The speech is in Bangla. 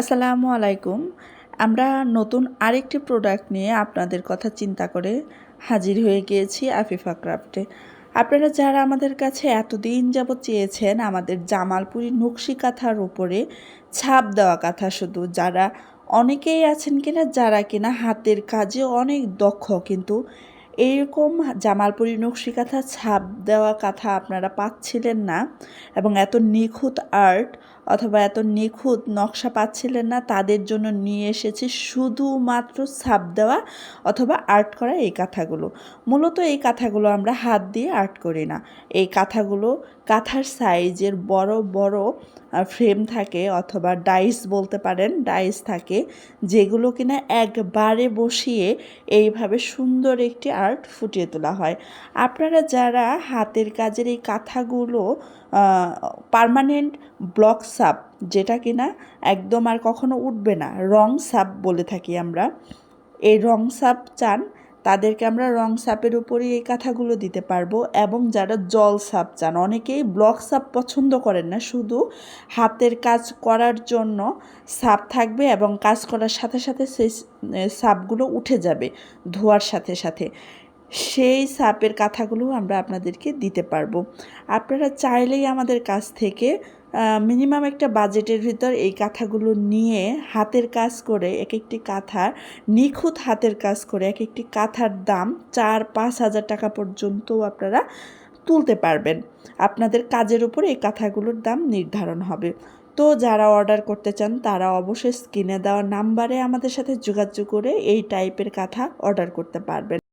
আসসালামু আলাইকুম। আমরা নতুন আরেকটি প্রোডাক্ট নিয়ে আপনাদের কথা চিন্তা করে হাজির হয়ে গিয়েছি আফিফা ক্রাফটে। আপনারা যারা আমাদের কাছে এতদিন যাবৎ চেয়েছেন আমাদের জামালপুরি নকশি কাঁথার উপরে ছাপ দেওয়া কাঁথা শুধু, যারা অনেকেই আছেন কিনা, যারা কিনা হাতের কাজে অনেক দক্ষ, কিন্তু এইরকম জামালপুরি নকশি কাঁথা ছাপ দেওয়া কাঁথা আপনারা পাচ্ছিলেন না এবং এত নিখুঁত আর্ট অথবা এত নিখুঁত নকশা পাচ্ছিলেন না, তাদের জন্য নিয়ে এসেছি শুধুমাত্র ছাপ দেওয়া অথবা আর্ট করা এই কাঁথাগুলো। মূলত এই কাঁথাগুলো আমরা হাত দিয়ে আর্ট করি না। এই কাঁথাগুলো কাঁথার সাইজের বড় বড় ফ্রেম থাকে অথবা ডাইস বলতে পারেন, ডাইস থাকে, যেগুলো কিনা একবারে বসিয়ে এইভাবে সুন্দর একটি আর্ট ফুটিয়ে তোলা হয়। আপনারা যারা হাতের কাজের এই কাঁথাগুলো পারমানেন্ট ব্লক সাপ, যেটা কিনা একদম আর কখনো উঠবে না। রং সাপ বলে থাকি আমরা। এই রং সাপ চান, তাদেরকে আমরা রং সাপের উপরই এই কাঁথাগুলো দিতে পারব। এবং যারা জল সাপ চান, অনেকেই ব্লক সাপ পছন্দ করেন না। শুধু হাতের কাজ করার জন্য সাপ থাকবে এবং কাজ করার সাথে সাথে সেই সাপগুলো উঠে যাবে ধোয়ার সাথে সাথে। সেই সাপের কাঁথাগুলো আমরা আপনাদেরকে দিতে পারব। আপনারা চাইলেই আমাদের কাছ থেকে মিনিমাম একটা বাজেটের ভিতর এই কাঁথাগুলো নিয়ে হাতের কাজ করে এক একটি কাঁথা, নিখুঁত হাতের কাজ করে এক একটি কাঁথার দাম চার, পাঁচ হাজার টাকা পর্যন্ত আপনারা তুলতে পারবেন। আপনাদের কাজের উপর এই কাঁথাগুলোর দাম নির্ধারণ হবে। তো যারা অর্ডার করতে চান, তারা অবশ্যই স্ক্রিনে দেওয়া নাম্বারে আমাদের সাথে যোগাযোগ করে এই টাইপের কাঁথা অর্ডার করতে পারবেন।